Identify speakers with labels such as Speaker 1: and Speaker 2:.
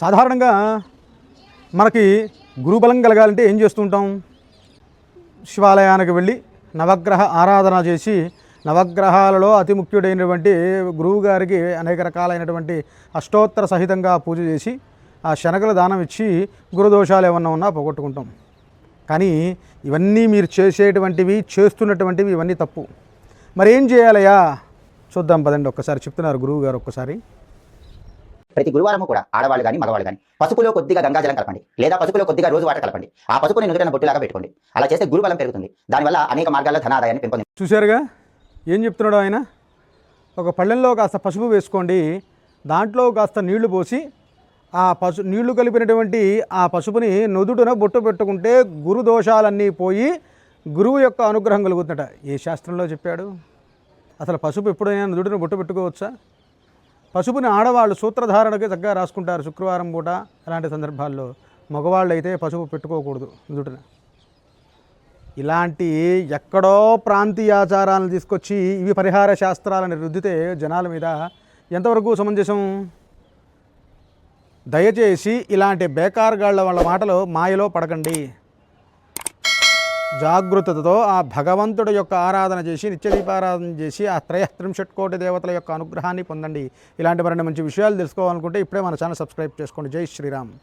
Speaker 1: సాధారణంగా మనకి గురుబలం కలగాలంటే ఏం చేస్తుంటాం? శివాలయానికి వెళ్ళి నవగ్రహ ఆరాధన చేసి నవగ్రహాలలో అతి ముఖ్యుడైనటువంటి గురువు గారికి అనేక రకాలైనటువంటి అష్టోత్తర సహితంగా పూజ చేసి ఆ శనగల దానం ఇచ్చి గురుదోషాలు ఏమన్నా ఉన్నా పోగొట్టుకుంటాం. కానీ ఇవన్నీ మీరు చేసేటువంటివి చేస్తున్నటువంటివి ఇవన్నీ తప్పు. మరి ఏం చేయాలయ్యా? చూద్దాం పదండి ఒక్కసారి. చెప్తున్నారు గురువు గారు ఒక్కసారి.
Speaker 2: ప్రతి గురువారం కూడా ఆడవాళ్ళు కానీ మగవాళ్ళు కానీ పసుపులో కొద్దిగా గంగాజలం కలపండి. లేదా పసుపులో కొద్దిగా రోజు వాటర్ కలపండి. ఆ పసుపుని నుదుటిన బొట్టులాగా పెట్టుకోండి. అలా చేస్తే గురుబలం పెరుగుతుంది. దానివల్ల అనేక మార్గాల్లో ధనాదాయాన్ని పెంపొంది.
Speaker 1: చూశారుగా? ఏం చెప్తున్నాడు ఆయన? ఒక పళ్ళెంలో కాస్త పసుపు వేసుకోండి. దాంట్లో కాస్త నీళ్ళు పోసి ఆ పసు నీళ్ళు కలిపినటువంటి ఆ పసుపుని నుదుటిన బొట్టు పెట్టుకుంటే గురు దోషాలన్నీ పోయి గురువు యొక్క అనుగ్రహం కలుగుతుందట. ఏ శాస్త్రంలో చెప్పాడు? అసలు పసుపు ఎప్పుడైనా నుదుటిన బొట్టు పెట్టుకోవచ్చా? పసుపుని ఆడవాళ్ళు సూత్రధారణకి చక్కగా రాసుకుంటారు శుక్రవారం పూట అలాంటి సందర్భాల్లో. మగవాళ్ళు అయితే పసుపు పెట్టుకోకూడదు నుదుటిన ఇలాంటి ఎక్కడో ప్రాంతీయ ఆచారాలను తీసుకొచ్చి ఇవి పరిహార శాస్త్రాలను రుద్దితే జనాల మీద ఎంతవరకు సమంజసం? దయచేసి ఇలాంటి బేకార్గాళ్ళ వాళ్ళ మాటలు మాయలో పడకండి. జాగృతతో ఆ భగవంతుడి యొక్క ఆరాధన చేసి నిత్యదీపారాధన చేసి ఆ త్రయత్రింశట్ కోటి దేవతల యొక్క అనుగ్రహాన్ని పొందండి. ఇలాంటి మరిన్ని మంచి విషయాలు తెలుసుకోవాలనుకుంటే ఇప్పుడే మన ఛానల్ సబ్స్క్రైబ్ చేసుకోండి. జై శ్రీరామ్.